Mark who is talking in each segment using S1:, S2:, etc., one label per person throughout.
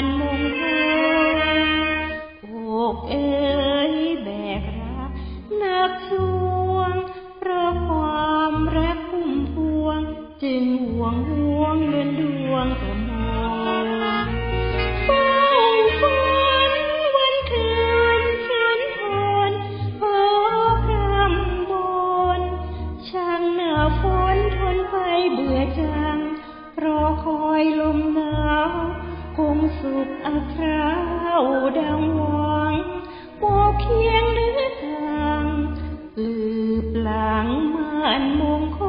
S1: bàn สุขอัคราวดังหวังปวกเคียงหรือทางลืบหลังม่านมงคล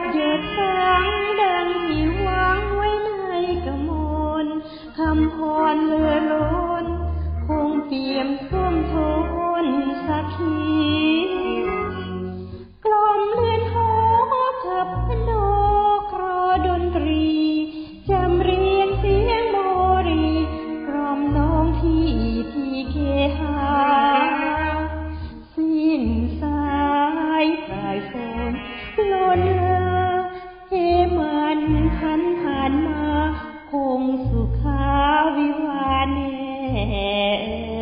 S1: กับหยดฟางดังที่วางไว้ในกระมวลคำพรเลือลอ care